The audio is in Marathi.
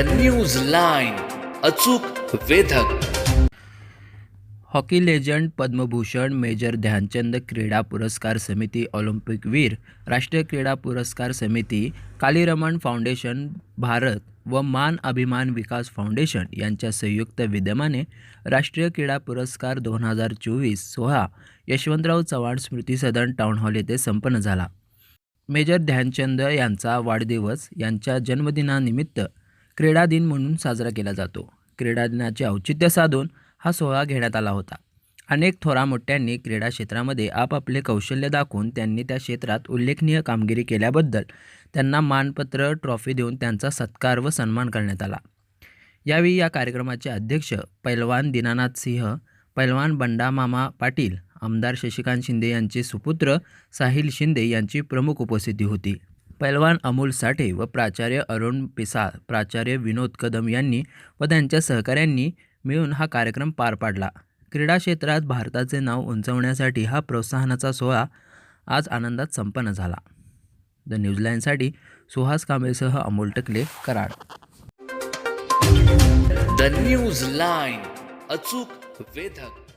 द न्यूज लाईन अचूक वेधक. Hockey legend Padmabhushan major Dhyanchand क्रीडा पुरस्कार समिती ऑलिम्पिक वीर राष्ट्रीय क्रीडा पुरस्कार समिती कालीरमण फाउंडेशन भारत व मान अभिमान विकास फाउंडेशन यांच्या संयुक्त विद्यमाने राष्ट्रीय क्रीडा पुरस्कार दोन हजार चोवीस सोहळा यशवंतराव चव्हाण स्मृती सदन टाउन हॉल येथे संपन्न झाला. मेजर ध्यानचंद यांचा वाढदिवस यांच्या जन्मदिनानिमित्त क्रीडा दिन म्हणून साजरा केला जातो. क्रीडा दिनाचे औचित्य साधून हा सोहळा घेण्यात आला होता. अनेक थोरा मोठ्यांनी क्रीडा क्षेत्रामध्ये आपापले कौशल्य दाखवून त्यांनी त्या क्षेत्रात उल्लेखनीय कामगिरी केल्याबद्दल त्यांना मानपत्र ट्रॉफी देऊन त्यांचा सत्कार व सन्मान करण्यात आला. यावेळी या कार्यक्रमाचे अध्यक्ष पैलवान दीनानाथ सिंह पैलवान बंडामामा पाटील आमदार शशिकांत शिंदे यांचे सुपुत्र साहिल शिंदे यांची प्रमुख उपस्थिती होती. पैलवान अमोल साठे व प्राचार्य अरुण पिसाळ प्राचार्य विनोद कदम यांनी व त्यांच्या सहकाऱ्यांनी मिळून हा कार्यक्रम पार पाडला. क्रीडा क्षेत्रात भारताचे नाव उंचवण्यासाठी हा प्रोत्साहनाचा सोहळा आज आनंदात संपन्न झाला. द न्यूझीलँडसाठी Suhas कांबळेसह Amol Takale Karad. The news line अचूक वेधक.